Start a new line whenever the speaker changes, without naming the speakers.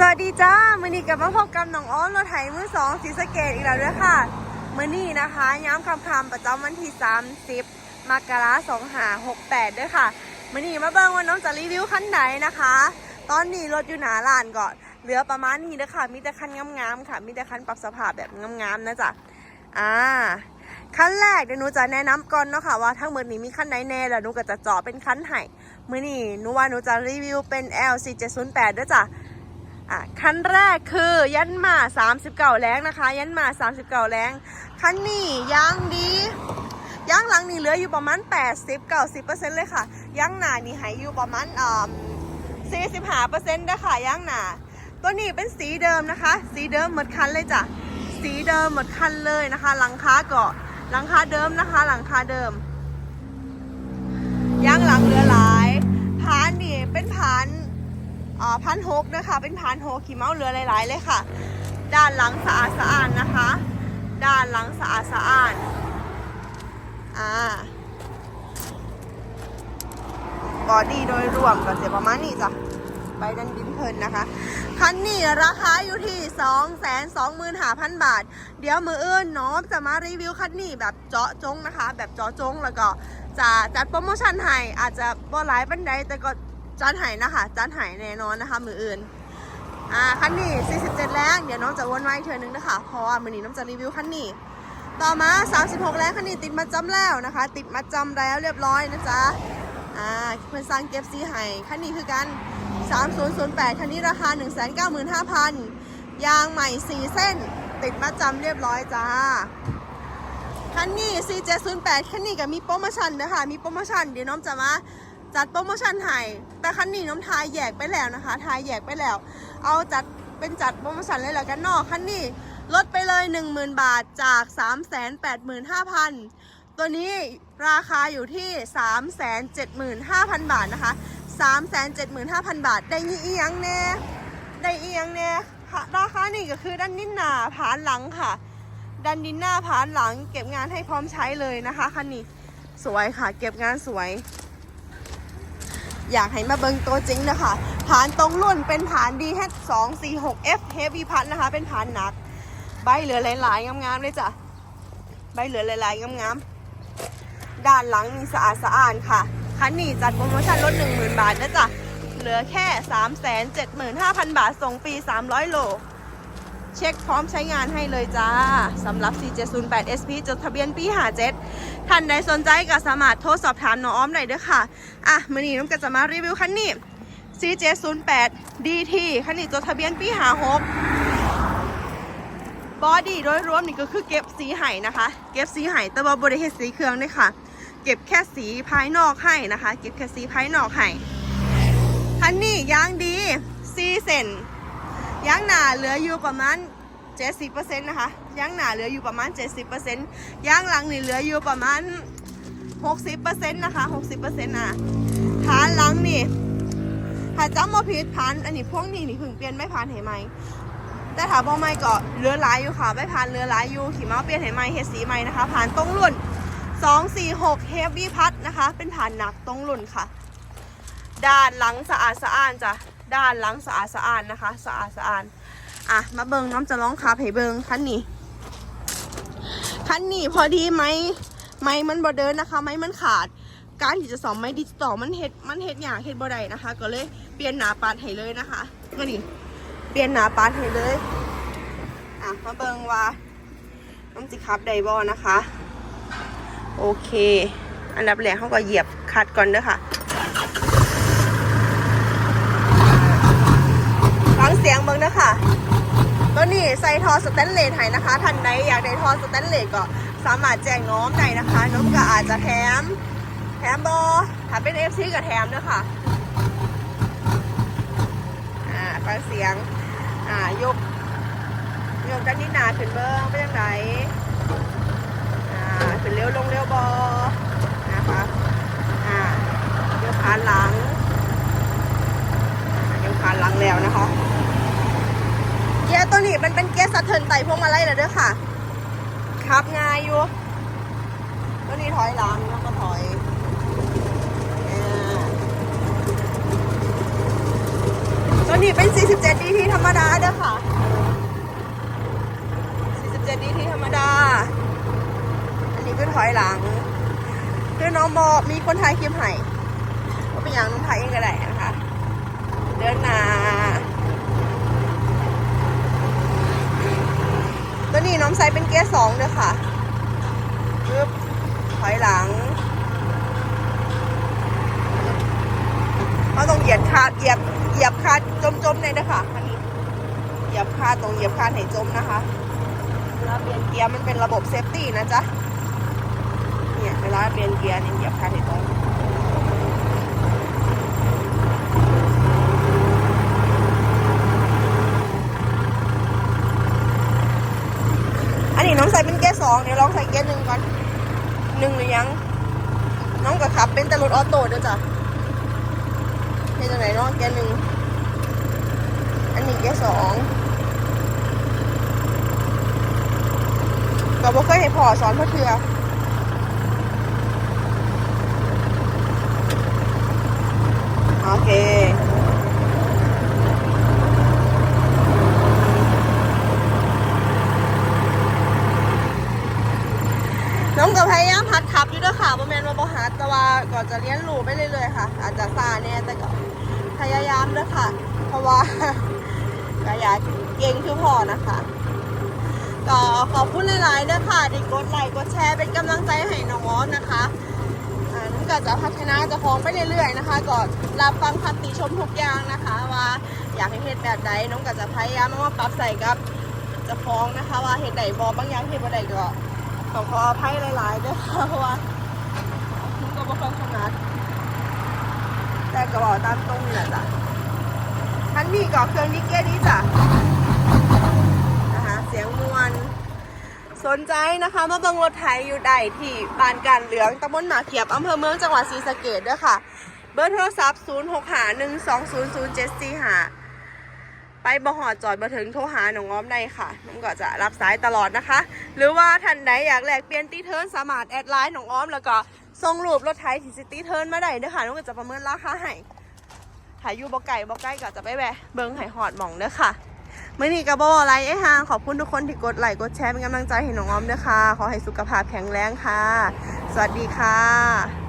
สวัสดีจ้ามือนี้กับมาพบกับน้องอ้อมรถไถมือสองสีสะเกตอีกแล้วด้วยค่ะมือนี้นะคะย้ำคำคำประจำวันที่30มกราสองหาหกแปดด้วยค่ะมือนี้มาเบิ่งว่าน้องจะรีวิวคันไหนนะคะ ตอนนี้รถอยู่หนาลานก่อน เหลือประมาณนี้เด้อค่ะ มีแต่คันงามๆค่ะ มีแต่คันปรับสภาพแบบงามๆนะจ๊ะอ่าขั้นแรกเดี๋ยวหนูจะแนะนำก่อนเนาะค่ะว่าทั้งหมดนี้มีขั้นไหนแน่แล้วหนูก็จะจาะเป็นขั้นไห้มือนี้หนูว่าหนูจะรีวิวเป็น LC 708ด้วยจ้ะ อะขั้นแรกคือยันมา39แรงนะคะ ยันมา39แรงคันนี้ยางดียางหลังนี่เหลืออยู่ประมาณ 80-90%เลยค่ะยางหนานี่หายอยู่ประมาณอ่า45%ด้ค่ะยางหนาตัวนี้เป็นสีเดิมนะคะ สีเดิมหมดคันเลยจ้ะสีเดิมหมดคันเลยนะคะ หลังคาเกาะหลังคาเดิมนะคะ หลังคาเดิมยางหลังเหลือหลาย พันหกนะคะ เป็นพันหกขี่เมาส์เรือหลาย ๆ เลยค่ะ ด้านหลังสะอาดสะอาดนะคะ ด้านหลังสะอาดสะอาดอ่าบอดี้โดยรวมก็จะประมาณนี้จ้ะไปดันดินเพลินนะคะ คันนี้ราคาอยู่ที่ 2 2 5 0 0 0 บาท เดี๋ยวมืออื่นน้องจะมารีวิวคันนี้แบบเจาะจงนะคะ แบบเจาะจงแล้วก็จะจัดโปรโมชั่นให้อาจจะบ่หลายปันใดแต่ก็ จานไหายนะคะจานไหายแน่นอนนะคะ มืออื่นอ่าคันนี้ 47 แรงเดี๋ยวน้องจะวนไว้เธอนึงนะคะเพราะว่ามือนี้น้องจะรีวิวคันนี้ต่อมา 36 แรงคันนี้ติดมัดจำแล้วนะคะ ติดมัดจำแล้วเรียบร้อยนะจ๊ะอ่าเพื่อนสร้างเก็บซีให้คันนี้คือกัน 3008 คันนี้ราคา 195,000 ยางใหม่ 4 เส้น ติดมัดจำเรียบร้อยจ้าคันนี้ 4708 คันนี้ก็มีโปรโมชั่นนะคะมีโปรโมชั่นเดี๋ยวน้องจะมา จัดโปรโมชั่นให้แต่คันนี้น้องทายแยกไปแล้วนะคะ ทายแยกไปแล้ว เอาจัดเป็นจัดโปรโมชั่นเลยแล้วกันนอกคันนี้ลดไปเลย 10,000 บาทจาก 385,000 ตัวนี้ราคาอยู่ที่ 375,000 บาทนะคะ 375,000 บาท ได้ยี่อียังแน่ได้อียังแน่ค่ะราคานี่ก็คือด้านนินหนาผานหลังค่ะดันดินหน้าผานหลัง เก็บงานให้พร้อมใช้เลยนะคะคันนี้สวยค่ะ เก็บงานสวย อยากให้มาเบิงตัวจริงนะคะผานตรงรุ่นเป็นผาน DH 2 4 6 F Heavy พัดนะคะ เป็นผานหนัก ใบเหลือหลายๆงามๆเลยจ้ะ ใบเหลือหลายๆงามๆ ด้านหลังมีสะอาดสะอาดค่ะ คันนี้จัดโปรโมชั่นลด10,000 บาทนะจ๊ะ เหลือแค่ 375,000 บาท ส่งฟรี300 โล เช็คพร้อมใช้งานให้เลยจ้าสำหรับ C708 SP จดทะเบียนปี 57 ท่านใดสนใจก็สามารถโทรสอบถามน้องอ้อมได้เด้อค่ะ อะมื่อนี้น้องก็จะมารีวิวคันนี้ C708 DT คันนี้จดทะเบียนปี56บอดี้โดยรวมนี่ก็คือเก็บสีไห้นะคะ เก็บสีไห้แต่ว่าบริเฮ็ดสีเครื่องด้วยค่ะ เก็บแค่สีภายนอกให้นะคะ เก็บแค่สีภายนอกให้คันนี้ยางดีซีเซนยางหนาเหลืออยู่ประมาณ 70%นะคะย่างหนาเหลืออยู่ประมาณ 70%ย่างหลังนี่เหลืออยู่ประมาณ 60%นะคะ60%อะฐานหลังนี่ถ้าจำมาผิดพันอันนี้พวกนี้นี่เพิ่งเปลี่ยนไม่ผ่านเหไหมแต่ถามว่าไม่ก็เหลือหลายอยู่ค่ะไม่ผ่านเหลือหลายอยู่ขี่ม้าเปลี่ยนเหไหมเฮดสีใหม่นะคะผ่านตรงรุ่น246 Heavy พัดนะคะ เป็นผ่านหนักตรงรุ่นค่ะ ด้านหลังสะอาดสะอ้าดจ้ะด้านหลังสะอาดสะอ้าดนะคะ สะอาดสะอ้าด อะ มาเบิงน้ำจะร้องคาให้เบิงคันนี้คันนี้พอดีไหมไม้มันบอเดินนะคะ ไม้มันขาด การที่จะสอมไม้ดิจิตอลมันเฮ็ดมันเฮ็ดอย่างเฮ็ดบ่ได้นะคะ ก็เลยเปลี่ยนหนาปาดให้เลยนะคะก็นี่เปลี่ยนหนาปาดให้เลยอะมาเบิงว่าน้ำจิคับไดบอนะคะ โอเค อันดับแรกเขาก็เหยียบคัดก่อนเด้อค่ะฟังเสียงเบิงเด้อค่ะ ตัวนี้ใส่ทอสแตนเลสให้นะคะท่านใดอยากได้ทอสแตนเลสก็สามารถแจ้งน้องได้นะคะน้องก็อาจจะแถมแถมบอถ้าเป็นเอฟซีก็แถมด้วยค่ะอ่าฟังเสียงอ่ายกยกด้านนี้หนาขึ้นเบิ้งเป็นยังไงอ่าขึ้นเร็วลงเร็วบอนะคะอ่ายกขาหลังยังผ่าหลังแล้วนะคะ เกียร์ตัวนี้มันเป็นเกียร์สะเทินไต่พวงมาลัยแล้วเด้อค่ะครับง่ายอยู่ตัวนี้ถอยหลังแล้วก็ถอยตัวนี้เป็น 47 DT ธรรมดาเด้อค่ะ 47 DT ธรรมดา อันนี้ก็ถอยหลังเพื่อนน้องบอกมีคนไทยคลิปให้ก็เป็นอย่างน้องไทยเองก็ได้นะคะ เดินหนา ตัว นี้น้องไซส์เป็นเกียร์สองเด้อค่ะปึ๊บถอยหลังเขาต้องเหยียบคาดเหยียบเหยียบคาดจมจมๆเลยนะคะอันนี้เหยียบคาดตรงเหยียบคาดให้จมนะคะเวลาเปลี่ยนเกียร์มันเป็นระบบเซฟตี้นะจ๊ะเนี่ยเวลาเปลี่ยนเกียร์เนี่ยเหยียบคาดให้ตรงอันนี้น้ องใส่เป็นเกียร์สองเดี๋ยวลองใส่เกียร์หนึ่งก่อนหนึ่งหรือยัง น้องก็ขับ เป็นแต่รถออโต้เด้อจ้ะเฮ็ดจังไหนเนาะแกยร์หนึ่งอันนี้แกยร์สองก็บ่เคยให้พ่อสอนพ่อเทือโอเค น้องก็พยายามหัดขับอยู่ด้วยค่ะบ่แม่นว่าบ่หัดแต่ว่า ก็จะเรียนรู้ไปเรื่อยๆค่ะ อาจจะซาแน่แต่ก็พยายามด้วยค่ะ เพราะว่าก็อยากเก่งคือพอนะคะ ก็ขอบคุณหลายๆด้วยค่ะที่กดไลค์กดแชร์เป็นกำลังใจให้น้องออสนะคะอ่น้องก็จะพัฒนาจะฟ้องไปเรื่อยๆนะคะก็รับฟังคำติชมทุกอย่างนะคะ ว่าอยากให้เฮ็ดแบบใดน้องก็จะพยายามเอามาปรับใส่กับจะฟ้องนะคะ ว่าเฮ็ดใดบอบางอย่างเฮ็ดบ่ใดก็ต้อขออภัยหลายๆด้วยค่ะเพราะว่า บ่ค่อยถนัดแต่ก็บอกตามตรงนี่แหละจ้ะทันนี้ก็เครื่องนี้เกียร์นี้จ้ะนะคะเสียงมวลสนใจนะคะมาเบังรถไถอยู่ใดที่บ้านการเหลืองตำบลหมาเขียบอำเภอเมืองจังหวัดศรีสะเกษด้วยค่ะ เบอร์โทรศัพท์ 0 6 5 1 2 0 0 7 4 5 ไปบ่หอดจอดมาถึงโทรหาหนองง้อมได้ค่ะน้องก็จะรับสายตลอดนะคะ หรือว่าท่านใดอยากแลกเปลี่ยนตีเทิร์นสามารถแอดไลน์หนองอ้อมแล้วก็ ส่งรูปรถไถที่ซิตี้เทิร์นมาได้เด้อค่ะน้องก็จะประเมินราคาให้ถ่ายอยู่บ่ไก่บ่ใกล้ก็จะไปแวะเบิ้งไห่หอดหม่องเด้อค่ะมื่อนี้กระโบอะไรไอ้ฮางขอบคุณทุกคนที่กดไลค์กดแชร์เป็นกำลังใจให้น้องออมด้วยค่ะขอให้สุขภาพแข็งแรงค่ะ สวัสดีค่ะ